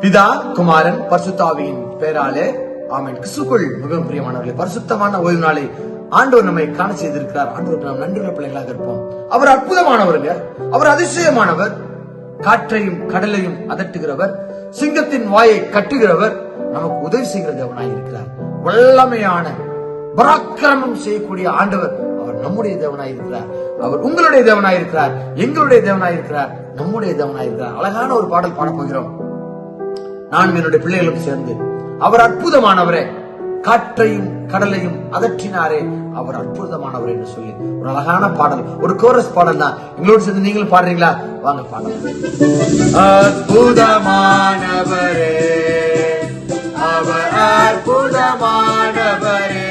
பிதா குமாரன் பரிசுத்தாவியின் பேராலே ஆமேன். கிறிஸ்துக்குள் மிகவும் பிரியமானவர்களே பரிசுத்தமான ஓய்வு நாளை ஆண்டவர் நம்மை காண செய்திருக்கிறார். ஆண்டவர் நாம் நன்றியுள்ள பிள்ளைகளாக இருப்போம். அவர் அற்புதமானவருங்க. அவர் அதிசயமானவர். காற்றையும் கடலையும் அதட்டுகிறவர். சிங்கத்தின் வாயை கட்டுகிறவர். நமக்கு உதவி செய்கிற தேவனாய் இருக்கிறார். வல்லமையான பராக்கிரமம் செய்யக்கூடிய ஆண்டவர் அவர் நம்முடைய தேவனாய் இருக்கிறார். அவர் உங்களுடைய தேவனாய் இருக்கிறார். எங்களுடைய தேவனாய் இருக்கிறார். நம்முடைய தேவனாய் இருக்கிறார். அழகான ஒரு பாடல் பாட போகிறோம். நான் என்னுடைய பிள்ளைகளும் சேர்ந்து அவர் அற்புதமானவரே. காற்றையும் கடலையும் அதற்றினாரே அவர் அற்புதமானவர் என்று சொல்லி. ஒரு அழகான பாடல் ஒரு கோரஸ் பாடல் தான். எங்களோடு சேர்ந்து நீங்களும் பாடுறீங்களா? வாங்க பாடல் அற்புதமானவரே. அவர் அற்புதமானவரே.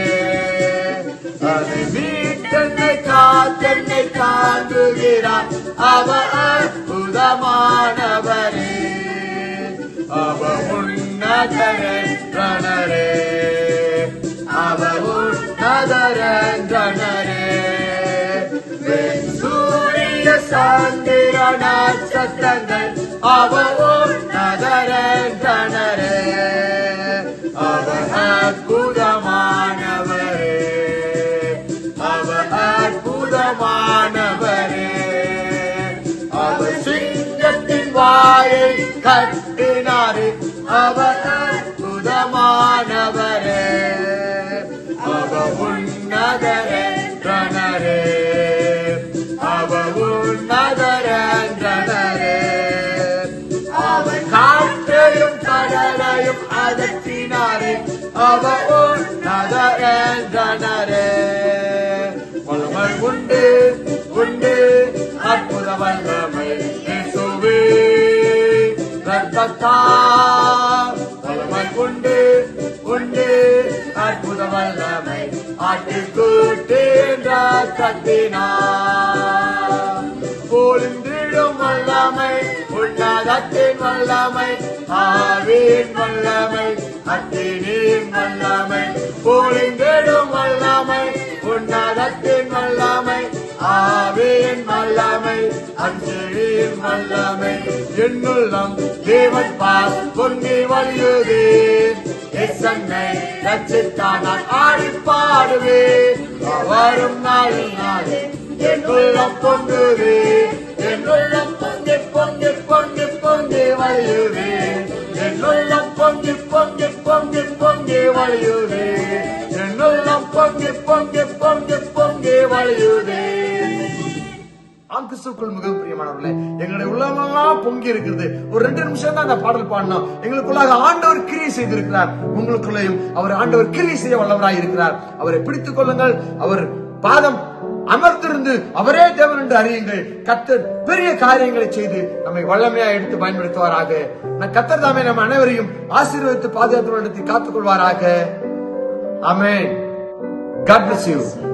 அதை மீட்டென்னை காத்தென்னை காண்புகிறார் அவர் சூரிய சந்திர நட்சத்திரங்கள் அவர் அவர் அற்புதமானவரே அவர் அற்புதமானவரே அவர் சிங்கத்தின் வாயை கட்டினாரு. அவர் கடலையும் அதற்றினாரே அவர் உன்னதரே வல்லமை உண்டு உண்டு அற்புத வல்லமை இயேசுவே ரத்தத்தா வல்லமை உண்டு உண்டு அற்புத வல்லமை ஆட்டுக்கூட்டு ரத்தத்தினா பொழுந்திடும் வல்லமை உன்னதத்தின் வல்லமை ஆவியின் வல்லமை அத்தினின் வல்லமை பொழிந்திடும் வல்லமை உன்னதத்தின் வல்லமை ஆவியின் வல்லமை அஞ்சலியின் வல்லமை என்னுள்ளம் தேவன் பால் பொங்கி வழியுதே. எசன்னை ரச்சித்தான் நான் ஆடி பாடுவேன் வரும் நாளில் நாளே என்னுள்ளம் உள்ளம் என்னுள்ள வழியுதே. என்னெல்லாம் பொங்கி பொங்கி பொங்கி பொங்கி வழியுதே. கிறிஸ்துக்குள் மிகவும் பிரியமானவர்களே எங்களுடைய உள்ளமெல்லாம் பொங்கி இருக்கிறது. ஒரு ரெண்டு நிமிஷம் தான் அந்த பாடல் பாடினோம். எங்களுக்குள்ளாக ஆண்டவர் கிரியை செய்திருக்கிறார். உங்களுக்குள்ளேயும் அவர் ஆண்டவர் கிரியை செய்ய வல்லவராய் இருக்கிறார் அவரை பிடித்துக் கொள்ளுங்கள். அவர் பாதம் அமர்ந்திருந்து அவரே தேவன் என்று அறியுங்கள். கத்தர் பெரிய காரியங்களை செய்து நம்மை வல்லமையா எடுத்து பயன்படுத்துவாராக. கத்தர் தாமே நம்ம அனைவரையும் ஆசீர்வதித்து பாதுகாத்து நடத்தி காத்துக் கொள்வாராக அமேன் God bless you.